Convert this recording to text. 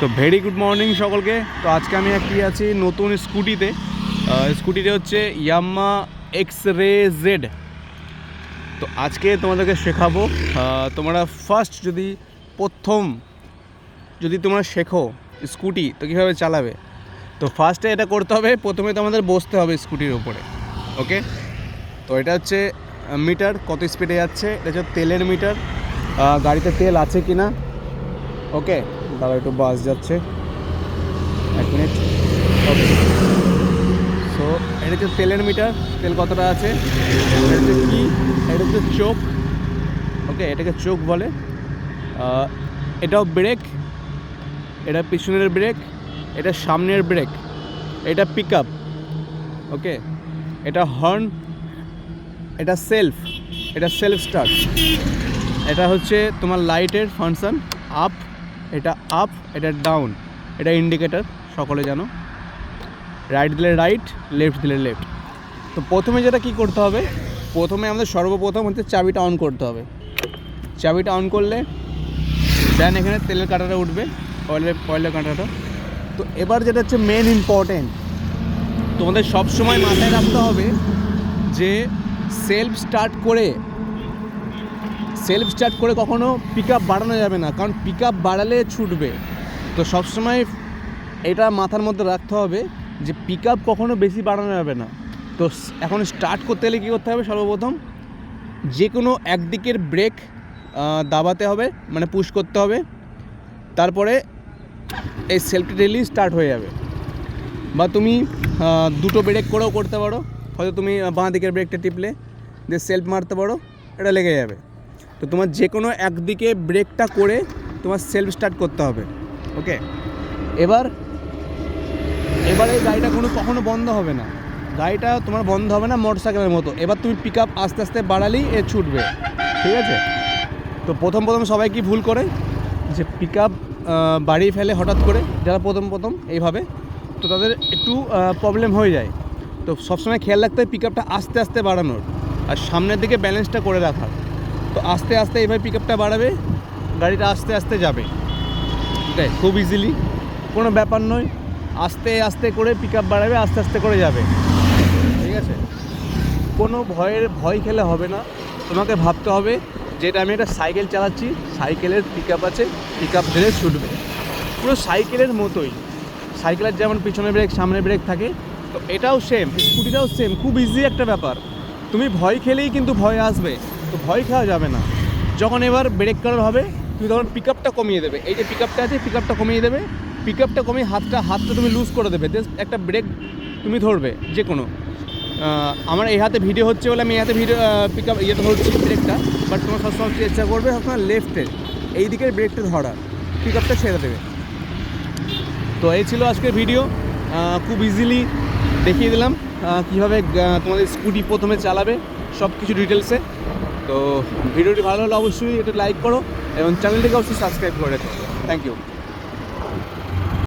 তো very good morning সকলকে। তো আজকে আমি একটি আছি নতুন স্কুটিতে। আহ, স্কুটিটা হচ্ছে ইয়াম্মা এক্স রে জেড তো আজকে তোমাদেরকে শেখাবো তোমরা ফার্স্ট যদি প্রথম যদি তোমরা শেখো স্কুটি তো কীভাবে চালাবে? তো ফার্স্টে এটা করতে হবে প্রথমে তোমাদের বসতে হবে স্কুটির ওপরে ওকে তো এটা হচ্ছে মিটার কত স্পিডে যাচ্ছে? এটা হচ্ছে তেলের মিটার গাড়িতে তেল আছে কি না ওকে দাদা একটু বাস যাচ্ছে। এক মিনিট। সো এটা হচ্ছে তেলের মিটার। তেল কতটা আছে? এটা কি? এটা হচ্ছে চোখ। ওকে এটাকে চোখ বলে। এটাও ব্রেক। এটা পিছনের ব্রেক। এটা সামনের ব্রেক। এটা পিক আপ ওকে এটা হর্ন এটা সেলফ এটা সেলফ স্টার্ট এটা হচ্ছে তোমার লাইটের ফাংশন আপ এটা আপ এটা ডাউন এটা ইন্ডিকেটার সকলে জানো। রাইট দিলে রাইট লেফট দিলে লেফট তো প্রথমে যেটা কি করতে হবে? প্রথমে আমাদের সর্বপ্রথম হচ্ছে চাবিটা অন করতে হবে। চাবিটা অন করলে দেন এখানে তেলের কাঁটাটা উঠবে অয়েলের অয়েলের কাঁটাটা। তো এবার যেটা হচ্ছে মেন ইম্পর্টেন্ট তোমাদের সব সময় মাথায় রাখতে হবে যে সেলফ স্টার্ট করে সেলফ স্টার্ট করে কখনো পিক আপ বাড়ানো যাবে না, কারণ পিক আপ বাড়ালে ছুটবে। তো সবসময় এটা মাথার মধ্যে রাখতে হবে যে পিক আপ কখনো বেশি বাড়ানো যাবে না। তো এখন স্টার্ট করতে গেলে কী করতে হবে? সর্বপ্রথম যে কোনো একদিকের ব্রেক দাবাতে হবে মানে পুশ করতে হবে। তারপরে এই সেলফটি ডেলি স্টার্ট হয়ে যাবে। বা তুমি দুটো ব্রেক করেও করতে পারো। হয়তো তুমি বাঁ দিকের ব্রেকটা টিপলে যে সেলফ মারতে পারো। এটা লেগে যাবে। তো তোমার যে কোনো একদিকে ব্রেকটা করে তোমার সেলফ স্টার্ট করতে হবে ওকে এবার এবার এই গাড়িটা কোনো, কখনো বন্ধ হবে না। গাড়িটা তোমার বন্ধ হবে না মোটর সাইকেলের মতো। এবার তুমি পিক আপ আস্তে আস্তে বাড়ালেই এ ছুটবে, ঠিক আছে? তো প্রথম প্রথম সবাই কি ভুল করে? যে পিক আপ বাড়িয়ে ফেলে হঠাৎ করে, যারা প্রথম প্রথম এইভাবে, তো তাদের একটু প্রবলেম হয়ে যায়। তো সবসময় খেয়াল রাখতে হয় পিক আপটা আস্তে আস্তে বাড়ানোর। আর সামনের দিকে ব্যালেন্সটা করে রাখার। তো আস্তে আস্তে এইভাবে পিক আপটা বাড়াবে, গাড়িটা আস্তে আস্তে যাবে। আছে খুব ইজিলি কোনো ব্যাপার নয়। আস্তে আস্তে করে পিক আপ বাড়াবে, আস্তে আস্তে করে যাবে। ঠিক আছে? কোনো ভয়ের, ভয় খেলে হবে না। তোমাকে ভাবতে হবে যে এটা আমি একটা সাইকেল চালাচ্ছি, সাইকেলের পিক আপ আছে পিক আপ ধরে ছুটবে। পুরো সাইকেলের মতোই। সাইকেলের যেমন পিছনে ব্রেক সামনে ব্রেক থাকে, তো এটাও সেম স্কুটিটাও সেম খুব ইজি একটা ব্যাপার। তুমি ভয় খেলেই কিন্তু ভয় আসবে। তো ভয় খাওয়া যাবে না। যখন এবার ব্রেক করার হবে, তুমি তখন পিক আপটা কমিয়ে দেবে। এই যে পিক আপটা আছে পিক আপটা কমিয়ে দেবে। পিক আপটা কমিয়ে হাতটা হাতটা তুমি লুজ করে দেবে। জাস্ট একটা ব্রেক তুমি ধরবে যে কোনো আমার এই হাতে ভিডিও হচ্ছে বলে আমি এই হাতে ভিডিও পিক আপ ইয়ে ধরছি ব্রেকটা বাট তোমার সবসময় চেষ্টা করবে সবসময় লেফটে এই দিকের ব্রেকটা ধরার। পিক আপটা ছেড়ে দেবে। তো এই ছিল আজকের ভিডিও খুব ইজিলি দেখিয়ে দিলাম কীভাবে তোমাদের স্কুটি প্রথমে চালাবে সব কিছু ডিটেলসে তো ভিডিওটি ভালো হলে অবশ্যই এটা লাইক করো এবং চ্যানেলটিকে অবশ্যই সাবস্ক্রাইব করে থ্যাংক ইউ